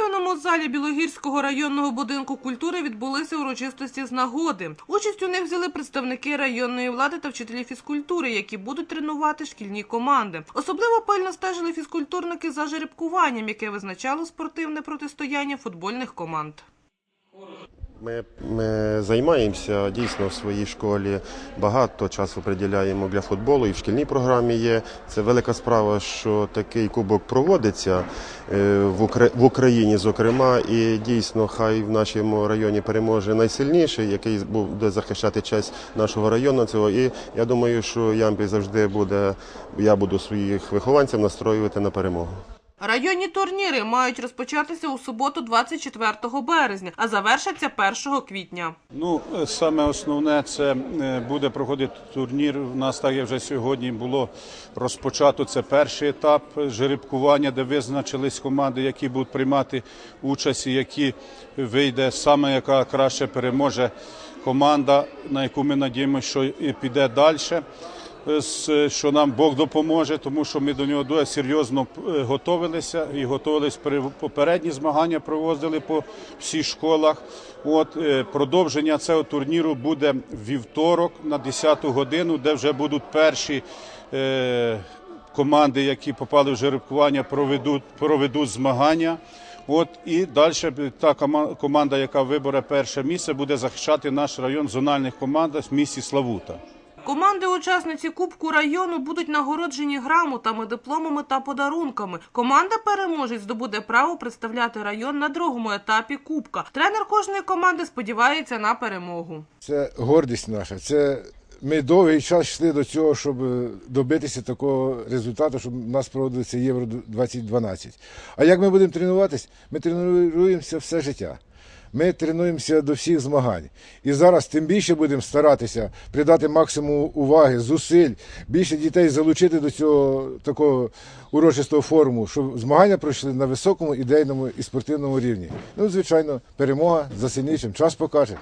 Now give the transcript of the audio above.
активному залі Білогірського районного будинку культури відбулися урочистості з нагоди. Участь у них взяли представники районної влади та вчителі фізкультури, які будуть тренувати шкільні команди. Особливо пильно стежили фізкультурники за жеребкуванням, яке визначало спортивне протистояння футбольних команд. Ми, ми займаємося дійсно в своїй школі. Багато часу приділяємо для футболу і в шкільній програмі є. Це велика справа, що такий кубок проводиться е, в Україні, зокрема, і дійсно хай в нашому районі переможе найсильніший, який буде захищати честь нашого району. Цього і я думаю, що Ямпіль завжди буде. Я буду своїх вихованців настроювати на перемогу. Районні турніри мають розпочатися у суботу, 24 березня, а завершаться 1 квітня. Ну, саме основне це е, буде проходити турнір. У нас так як вже сьогодні було розпочато. Це перший етап жеребкування, де визначились команди, які будуть приймати участь, і які вийде саме яка краще переможе команда, на яку ми надіємося, що і піде далі. Що нам Бог допоможе, тому що ми до нього дуже серйозно е, готувалися і готувалися пере- попередні змагання, проводили по всіх школах. От е, продовження цього турніру буде вівторок на 10 годину, де вже будуть перші е, команди, які попали в жеребкування, проведуть, проведуть змагання. От і далі та кома- команда, яка вибере перше місце, буде захищати наш район зональних командах в місті Славута. Команди-учасниці Кубку району будуть нагороджені грамотами, дипломами та подарунками. Команда переможець здобуде право представляти район на другому етапі Кубка. Тренер кожної команди сподівається на перемогу. Це гордість наша. Це ми довгий час йшли до цього, щоб добитися такого результату, щоб у нас проводилося Євро 2012. А як ми будемо тренуватись? Ми тренуємося все життя. Ми тренуємося до всіх змагань. І зараз тим більше будемо старатися придати максимум уваги, зусиль, більше дітей залучити до цього такого урочистого форуму, щоб змагання пройшли на високому ідейному і спортивному рівні. Ну, звичайно, перемога за сильнішим. Час покаже.